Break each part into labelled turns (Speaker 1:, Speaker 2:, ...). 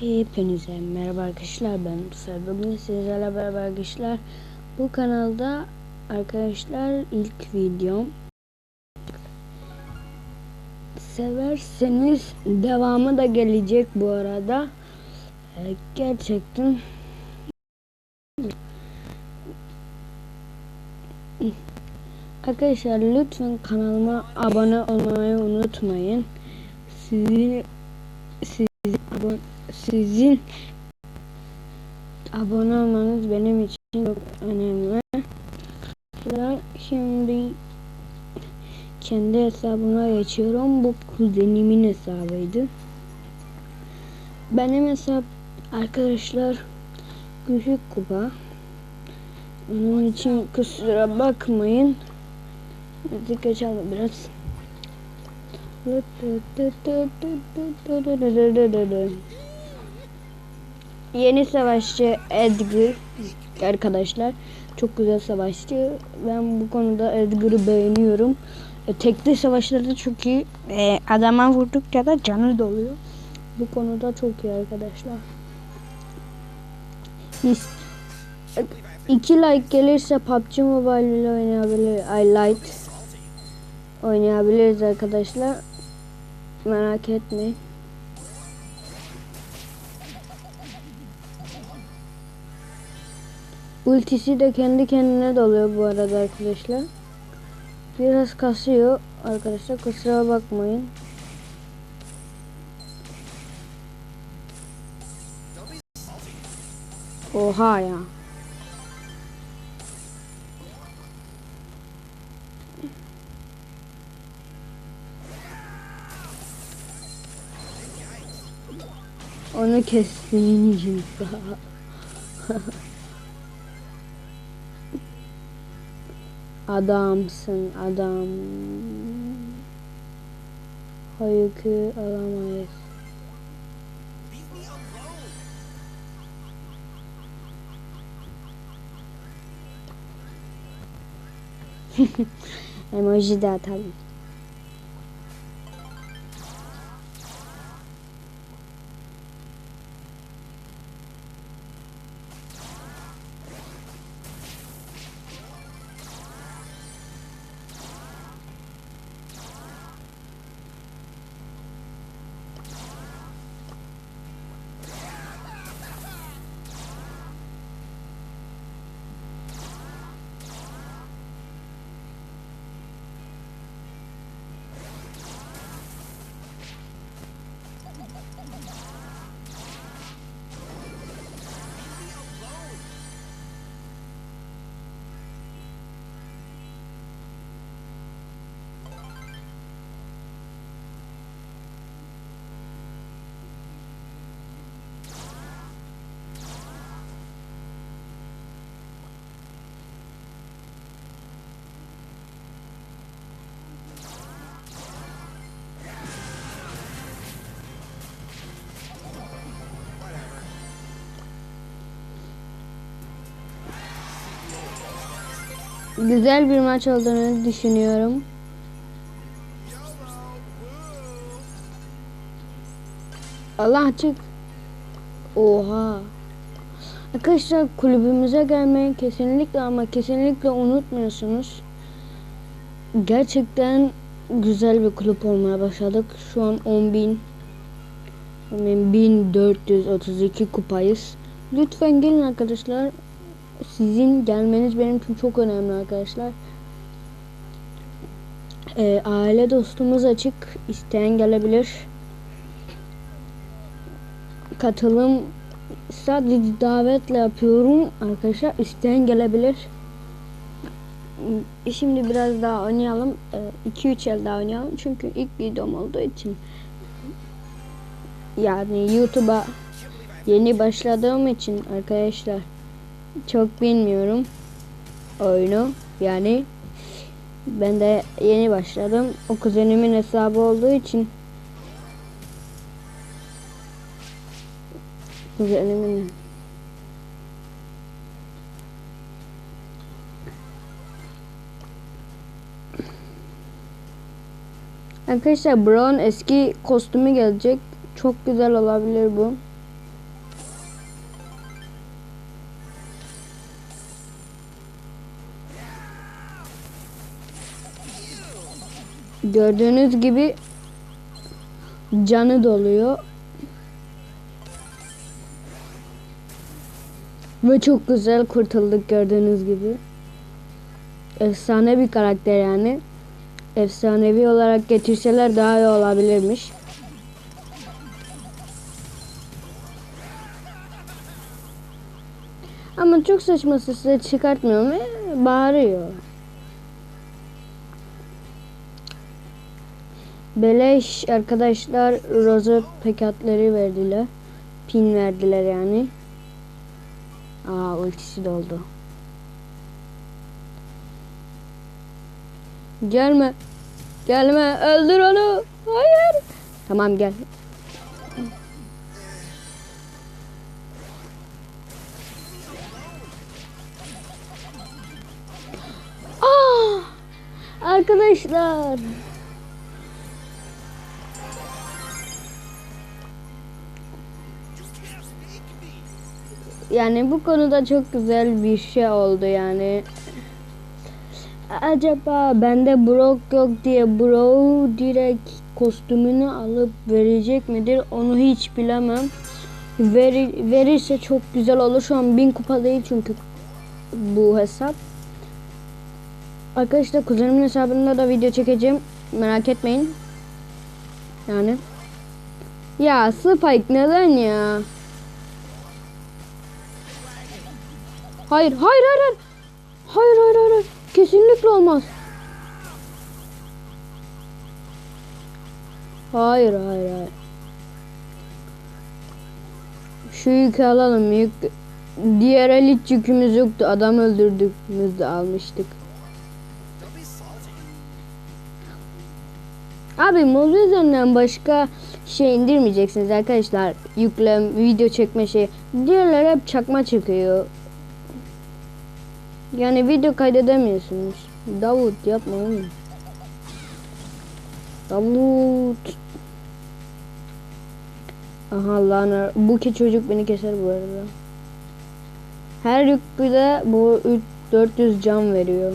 Speaker 1: Hepinize merhaba arkadaşlar ben Musa bugün sizlerle beraber arkadaşlar bu kanalda arkadaşlar ilk videom. Severseniz devamı da gelecek bu arada. Ee, gerçekten arkadaşlar lütfen kanalıma abone olmayı unutmayın. Sizi sizin sizin abone olmanız benim için çok önemli. Şimdi kendi hesabıma geçiyorum. Bu kuzenimin hesabıydı. Benim hesap arkadaşlar küçük kupa. Onun için kusura bakmayın. Müzik açalım biraz. Yeni savaşçı Edgar arkadaşlar çok güzel savaşçı. Ben bu konuda Edgar'ı beğeniyorum. E, tekli savaşlarda çok iyi. E, adama vurdukça da canı doluyor. Bu konuda çok iyi arkadaşlar. Biz e, iki like gelirse PUBG Mobile ile oynayabilir. I like oynayabiliriz arkadaşlar. Merak etmeyin. Ultisi de kendi kendine doluyor bu arada arkadaşlar. Biraz kasıyor arkadaşlar kusura bakmayın. Oha ya. Onu için Adamsın adam. O yükü alamayız. Emoji de atalım. Güzel bir maç olduğunu düşünüyorum. Allah açık. Oha. Arkadaşlar kulübümüze gelmeyi kesinlikle ama kesinlikle unutmuyorsunuz. Gerçekten güzel bir kulüp olmaya başladık. Şu an 10.000 yani 1432 kupayız. Lütfen gelin arkadaşlar. Sizin gelmeniz benim için çok önemli arkadaşlar. Ee, aile dostumuz açık. İsteyen gelebilir. Katılım sadece davetle yapıyorum arkadaşlar. İsteyen gelebilir. Şimdi biraz daha oynayalım. 2-3 el daha oynayalım. Çünkü ilk videom olduğu için yani YouTube'a yeni başladığım için arkadaşlar çok bilmiyorum oyunu yani ben de yeni başladım o kuzenimin hesabı olduğu için kuzenimin Arkadaşlar Brown eski kostümü gelecek. Çok güzel olabilir bu. Gördüğünüz gibi canı doluyor. Ve çok güzel kurtulduk gördüğünüz gibi. Efsane bir karakter yani. Efsanevi olarak getirseler daha iyi olabilirmiş. Ama çok saçma sesle çıkartmıyor ve bağırıyor. Beleş arkadaşlar rozet paketleri verdiler. Pin verdiler yani. Aa ultisi doldu. Gelme. Gelme. Öldür onu. Hayır. Tamam gel. Aa! Arkadaşlar. Yani bu konuda çok güzel bir şey oldu yani. Acaba bende Brock yok diye Bro direkt kostümünü alıp verecek midir onu hiç bilemem. Veri, verirse çok güzel olur. Şu an 1000 kupa değil çünkü bu hesap. Arkadaşlar kuzenimin hesabında da video çekeceğim. Merak etmeyin. Yani. Ya Spike neden ya? Hayır, hayır, hayır, hayır. Hayır, hayır, hayır. Kesinlikle olmaz. Hayır, hayır, hayır. Şu yükü alalım. Yük... Diğer elit yükümüz yoktu. Adam öldürdük. Biz de almıştık. Abi Mobizen'den başka şey indirmeyeceksiniz arkadaşlar. Yüklem, video çekme şey. Diğerler hep çakma çıkıyor. Yani video kaydedemiyorsunuz. Davut yapma oğlum. Davut. Aha lan bu ki çocuk beni keser bu arada. Her yüklüde bu 3 400 can veriyor.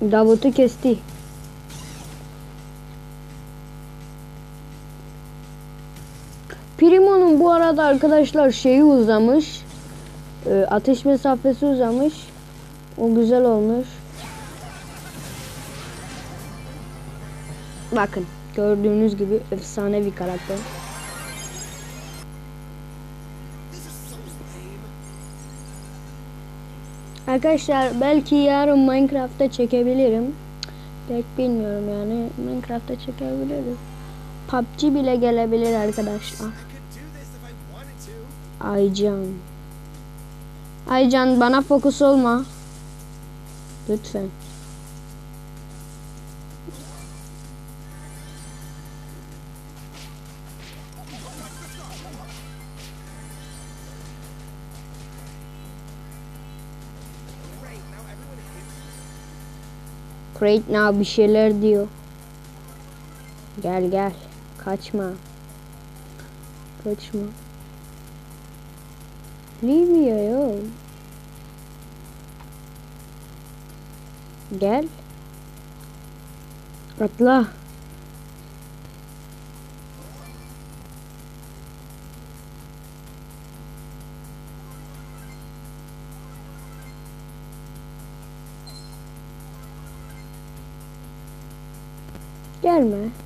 Speaker 1: Davut'u kesti. Primo'nun bu arada arkadaşlar şeyi uzamış. E, ateş mesafesi uzamış. O güzel olmuş. Bakın gördüğünüz gibi efsane bir karakter. Arkadaşlar belki yarın Minecraft'ta çekebilirim. Pek bilmiyorum yani. Minecraft'ta çekebiliriz. PUBG bile gelebilir arkadaşlar. Aycan. Aycan bana fokus olma. Lütfen. Great now bir şeyler diyor. Gel gel. Kaçma. Kaçma. Livia yo. Gel. Atla. Gelme.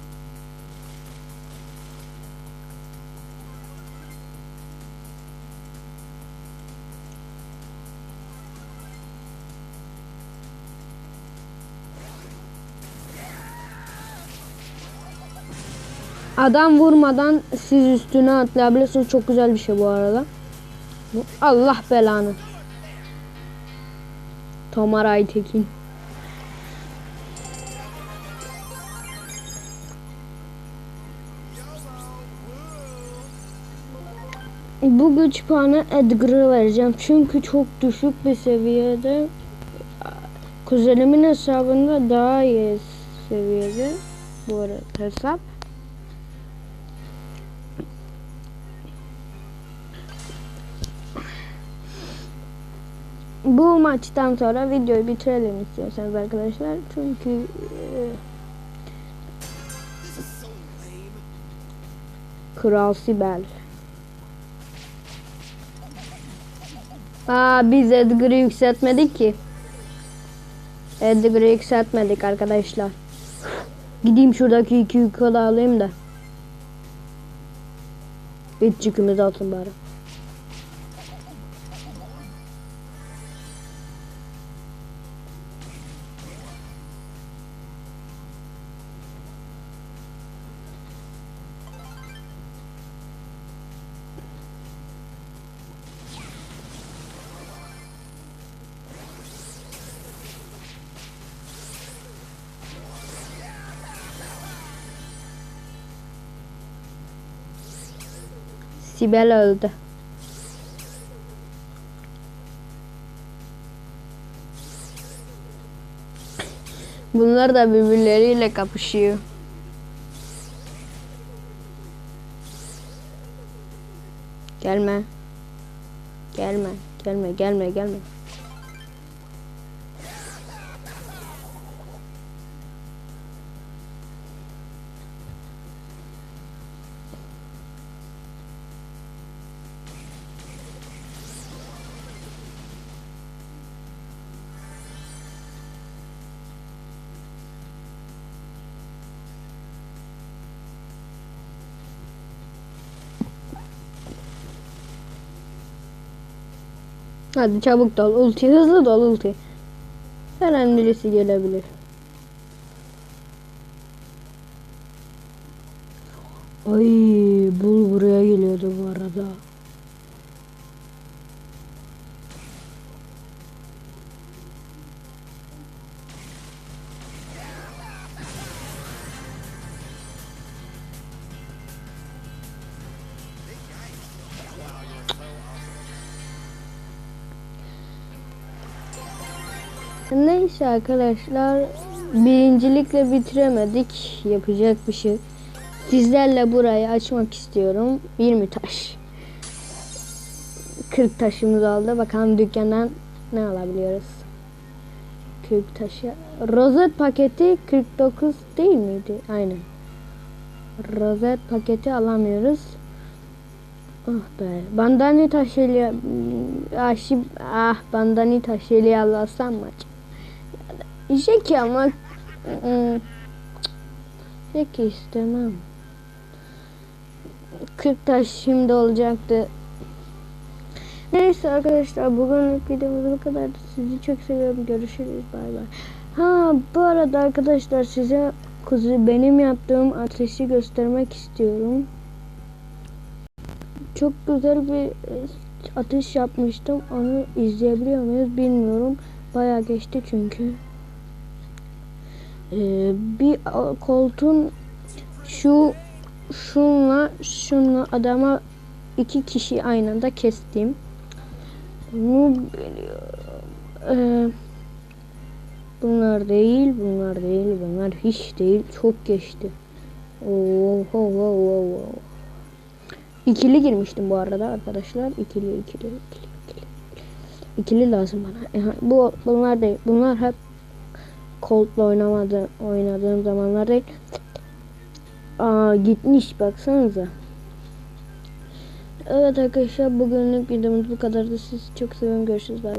Speaker 1: Adam vurmadan siz üstüne atlayabilirsiniz. Çok güzel bir şey bu arada. Allah belanı. Tomar Aytekin. Bu güç puanı Edgar'a vereceğim. Çünkü çok düşük bir seviyede. Kuzenimin hesabında daha iyi seviyede. Bu arada hesap. Maçtan sonra videoyu bitirelim istiyorsanız arkadaşlar. Çünkü e, Kral Sibel. Aa biz Edgar'ı yükseltmedik ki. Edgar'ı yükseltmedik arkadaşlar. Gideyim şuradaki iki de alayım da. İç yükümüzü atın bari. Sibel öldü. Bunlar da birbirleriyle kapışıyor. Gelme. Gelme. Gelme, gelme, gelme. Hadi çabuk dol ulti hızlı dol ulti. Her an birisi gelebilir. Ay bul buraya geliyordu bu arada. Neyse arkadaşlar birincilikle bitiremedik. Yapacak bir şey. Sizlerle burayı açmak istiyorum. 20 taş. 40 taşımız oldu. Bakalım dükkandan ne alabiliyoruz. 40 taşı. Rozet paketi 49 değil miydi? Aynen. Rozet paketi alamıyoruz. Ah be. Bandani taşıyla ah, ah bandani taşıyla alasam mı acaba? Jeki ama Jeki istemem. 40 taş şimdi olacaktı. Neyse arkadaşlar bugünlük videomuz bu kadar. Sizi çok seviyorum. Görüşürüz. Bay bay. Ha bu arada arkadaşlar size kuzu benim yaptığım ateşi göstermek istiyorum. Çok güzel bir e, ateş yapmıştım. Onu izleyebiliyor muyuz bilmiyorum. Bayağı geçti çünkü. Ee, bir koltuğun şu şunla şunla adama iki kişi aynı anda kestim. Bunu Ee, bunlar değil, bunlar değil, bunlar hiç değil. Çok geçti. Oo, ho, ho, ho, ho. İkili girmiştim bu arada arkadaşlar. İkili, ikili, ikili, ikili. İkili lazım bana. Aha, Bu bunlar değil. Bunlar hep Colt'la oynamadı, oynadığım zamanlar değil. Aa gitmiş baksanıza. Evet arkadaşlar bugünlük videomuz bu kadardı. Sizi çok seviyorum. Görüşürüz. Bay bay.